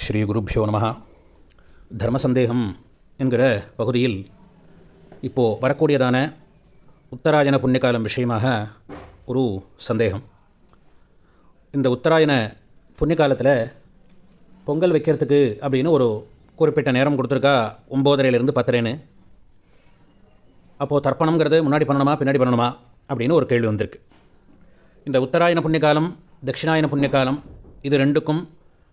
ஸ்ரீ குருப்பியோ நம. தர்ம சந்தேகம் என்கிற பகுதியில் இப்போது வரக்கூடியதான உத்தராயண புண்ணியகாலம் விஷயமாக ஒரு சந்தேகம். இந்த உத்தராயண புண்ணியகாலத்தில் பொங்கல் வைக்கிறதுக்கு அப்படின்னு ஒரு குறிப்பிட்ட நேரம் கொடுத்துருக்கா ஒம்போதரையிலேருந்து பத்தரைன்னு. அப்போது தர்ப்பணங்கிறது முன்னாடி பண்ணணுமா பின்னாடி பண்ணணுமா அப்படின்னு ஒரு கேள்வி வந்திருக்கு. இந்த உத்தராயண புண்ணியகாலம் தட்சிணாயன புண்ணியகாலம் இது ரெண்டுக்கும்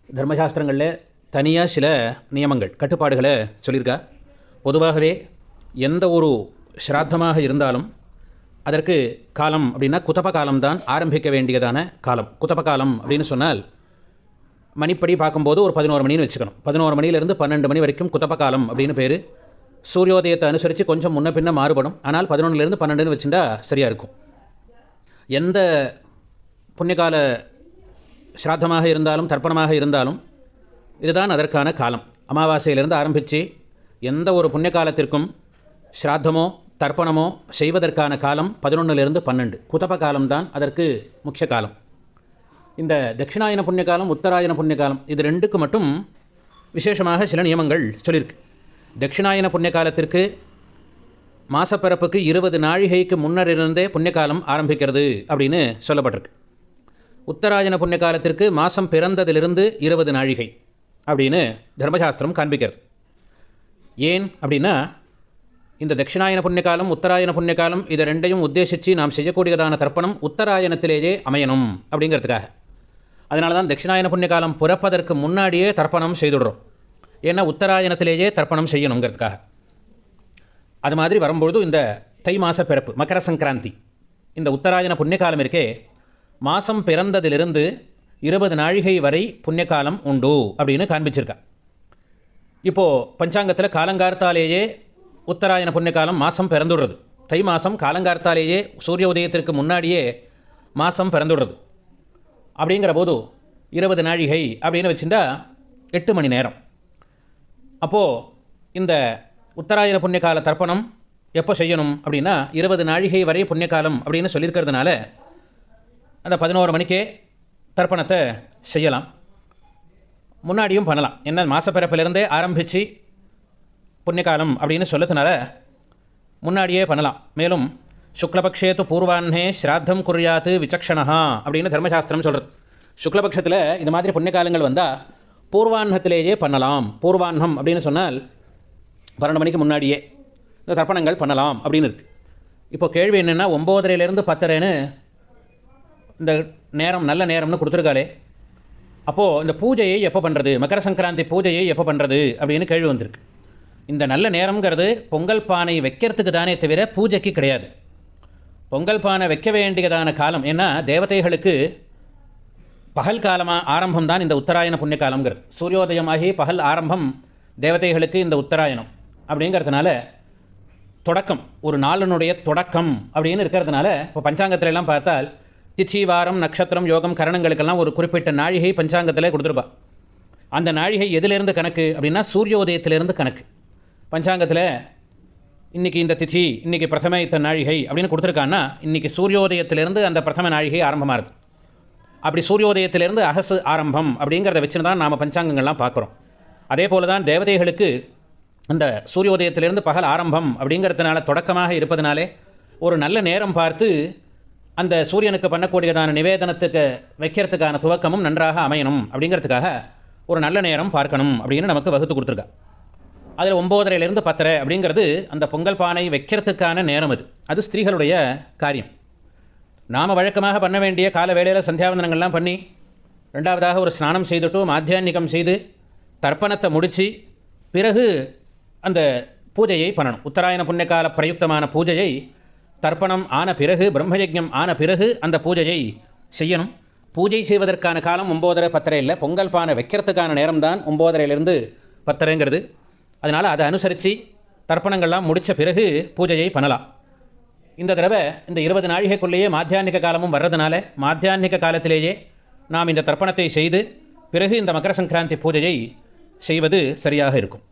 தர்மசாஸ்திரங்களில் தனியாக சில நியமங்கள் கட்டுப்பாடுகளை சொல்லியிருக்கா? பொதுவாகவே எந்த ஒரு ஸ்ராத்தமாக இருந்தாலும் அதற்கு காலம் அப்படின்னா குத்தப காலம்தான் ஆரம்பிக்க வேண்டியதான காலம். குத்தப காலம் அப்படின்னு சொன்னால் மணிப்படி பார்க்கும்போது ஒரு பதினோரு மணின்னு வச்சுக்கணும். பதினோரு மணிலேருந்து பன்னெண்டு மணி வரைக்கும் குத்தப காலம் அப்படின்னு பேர். சூரியோதயத்தை அனுசரித்து கொஞ்சம் முன்ன பின்ன மாறுபடும். ஆனால் பதினொன்றுலேருந்து பன்னெண்டுன்னு வச்சுட்டா சரியாக இருக்கும். எந்த புண்ணியகால ஸ்ராத்தமாக இருந்தாலும் தர்ப்பணமாக இருந்தாலும் இதுதான் அதற்கான காலம். அமாவாசையிலிருந்து ஆரம்பித்து எந்த ஒரு புண்ணிய காலத்திற்கும் ஸ்ராத்தமோ தர்ப்பணமோ செய்வதற்கான காலம் பதினொன்றிலிருந்து பன்னெண்டு. குதப காலம்தான் அதற்கு முக்கிய காலம். இந்த தட்சிணாயன புண்ணிய காலம் உத்தராயண புண்ணிய காலம் இது ரெண்டுக்கு மட்டும் விசேஷமாக சில நியமங்கள் சொல்லியிருக்கு. தட்சிணாயன புண்ணிய காலத்திற்கு மாசப்பிறப்புக்கு இருபது நாழிகைக்கு முன்னர் இருந்தே புண்ணியகாலம் ஆரம்பிக்கிறது அப்படின்னு சொல்லப்பட்டிருக்கு. உத்தராயண புண்ணிய காலத்திற்கு மாதம் பிறந்ததிலிருந்து இருபது நாழிகை அப்படின்னு தர்மசாஸ்திரம் காண்பிக்கிறது. ஏன் அப்படின்னா இந்த தட்சிணாயன புண்ணியகாலம் உத்தராயண புண்ணியகாலம் இதை ரெண்டையும் உத்தேசித்து நாம் செய்யக்கூடியதான தர்ப்பணம் உத்தராயணத்திலேயே அமையணும் அப்படிங்கிறதுக்காக. அதனால தான் தட்சிணாயன புண்ணியகாலம் பிறப்பதற்கு முன்னாடியே தர்ப்பணம் செய்துடுறோம். ஏன்னா உத்தராயணத்திலேயே தர்ப்பணம் செய்யணுங்கிறதுக்காக. அது மாதிரி வரும்பொழுது இந்த தை மாத பிறப்பு மகர சங்கராந்தி. இந்த உத்தராயண புண்ணியகாலம் இருக்கே மாதம் பிறந்ததிலிருந்து இருபது நாழிகை வரை புண்ணியகாலம் உண்டு அப்படின்னு காண்பிச்சிருக்கா. இப்போது பஞ்சாங்கத்தில் காலங்கார்த்தாலேயே உத்தராயண புண்ணியகாலம் மாதம் பிறந்துடுறது. தை மாதம் காலங்கார்த்தாலேயே சூரிய உதயத்திற்கு முன்னாடியே மாதம் பிறந்துடுறது. அப்படிங்கிற போது இருபது நாழிகை அப்படின்னு வச்சுட்டா எட்டு மணி நேரம். அப்போது இந்த உத்தராயண புண்ணியகால தர்ப்பணம் எப்போ செய்யணும் அப்படின்னா இருபது நாழிகை வரை புண்ணியகாலம் அப்படின்னு சொல்லியிருக்கிறதுனால அந்த பதினோரு மணிக்கே தர்ப்பணத்தை செய்யலாம். முன்னாடியும் பண்ணலாம். என்ன மாசப்பிறப்பிலிருந்தே ஆரம்பித்து புண்ணியகாலம் அப்படின்னு சொல்லத்தினால முன்னாடியே பண்ணலாம். மேலும் சுக்லபக்ஷேத்து பூர்வான்னே ஸ்ராத்தம் குறியாத்து விசக்ஷணா அப்படின்னு தர்மசாஸ்திரம் சொல்கிறது சுக்லபக்ஷத்தில் இது மாதிரி புண்ணியகாலங்கள் வந்தால் பூர்வான்னத்திலேயே பண்ணலாம். பூர்வான்னம் அப்படின்னு சொன்னால் பன்னெண்டு மணிக்கு முன்னாடியே இந்த தர்ப்பணங்கள் பண்ணலாம் அப்படின்னு இருக்குது இப்போ கேள்வி என்னென்னா ஒம்போதரையிலேருந்து பத்தரைன்னு இந்த நேரம் நல்ல நேரம்னு கொடுத்துருக்காளே. அப்போது இந்த பூஜையை எப்போ பண்ணுறது மகர சங்கராந்தி பூஜையை எப்போ பண்ணுறது அப்படின்னு கேள்வி வந்திருக்கு. இந்த நல்ல நேரம்ங்கிறது பொங்கல் பானை வைக்கிறதுக்கு தானே தவிர பூஜைக்கு கிடையாது. பொங்கல் பானை வைக்க வேண்டியதான காலம் ஏன்னா தேவதைகளுக்கு பகல் காலமாக ஆரம்பம் தான் இந்த உத்தராயண புண்ணிய காலங்கிறது சூரியோதயமாகி பகல் ஆரம்பம் தேவதைகளுக்கு இந்த உத்தராயணம் அப்படிங்கிறதுனால தொடக்கம் ஒரு நாளினுடைய தொடக்கம் அப்படின்னு இருக்கிறதுனால இப்போ பஞ்சாங்கத்துல எல்லாம் பார்த்தால் திச்சி வாரம் நட்சத்திரம் யோகம் கரணங்களுக்கெல்லாம் ஒரு குறிப்பிட்ட நாழிகை பஞ்சாங்கத்தில் கொடுத்துருப்பா. அந்த நாழிகை எதிலிருந்து கணக்கு அப்படின்னா சூரியோதயத்திலிருந்து கணக்கு. பஞ்சாங்கத்தில் இன்றைக்கி இந்த திச்சி இன்றைக்கி பிரதம இத்த நாழிகை அப்படின்னு கொடுத்துருக்கான்னா இன்றைக்கி சூரியோதயத்திலிருந்து அந்த பிரதம நாழிகை ஆரம்பமாகுது அப்படி சூரியோதயத்திலிருந்து அகசு ஆரம்பம் அப்படிங்கிறத வச்சுன்னு தான் நாம் பஞ்சாங்கங்கள்லாம் பார்க்குறோம். அதே போல தான் தேவதைகளுக்கு அந்த சூரியோதயத்திலிருந்து பகல் ஆரம்பம் அப்படிங்கிறதுனால தொடக்கமாக இருப்பதனாலே ஒரு நல்ல நேரம் பார்த்து அந்த சூரியனுக்கு பண்ணக்கூடியதான நிவேதனத்துக்கு வைக்கிறதுக்கான துவக்கமும் நன்றாக அமையணும் அப்படிங்கிறதுக்காக ஒரு நல்ல நேரம் பார்க்கணும் அப்படின்னு நமக்கு வகுத்து கொடுத்துருக்கா. அதில் ஒம்போதரையிலேருந்து பத்தரை அப்படிங்கிறது அந்த பொங்கல் பானை வைக்கிறதுக்கான நேரம் அது. அது ஸ்திரீகளுடைய காரியம். நாம் வழக்கமாக பண்ண வேண்டிய கால வேளையில் சந்தியாவந்தனங்கள்லாம் பண்ணி ரெண்டாவதாக ஒரு ஸ்நானம் செய்துட்டு மாத்தியான்னிகம் செய்து தர்ப்பணத்தை முடித்து பிறகு அந்த பூஜையை பண்ணணும். உத்தராயண புண்ணியகால பிரயுக்தமான பூஜையை தர்ப்பணம் ஆன பிறகு பிரம்மயஜம் ஆன பிறகு அந்த பூஜையை செய்யணும். பூஜை செய்வதற்கான காலம் ஒம்போதரை பத்தரை இல்லை. பொங்கல் பானை வைக்கிறதுக்கான நேரம் தான் ஒம்போதரையிலேருந்து பத்தரைங்கிறது. அதனால் அதை அனுசரித்து தர்ப்பணங்கள்லாம் முடித்த பிறகு பூஜையை பண்ணலாம். இந்த தடவை இந்த இருபது நாழிகைக்குள்ளேயே மாத்தியானிக காலமும் வர்றதுனால மாத்தியானிக காலத்திலேயே நாம் இந்த தர்ப்பணத்தை செய்து பிறகு இந்த மகர சங்கராந்தி பூஜையை செய்வது சரியாக இருக்கும்.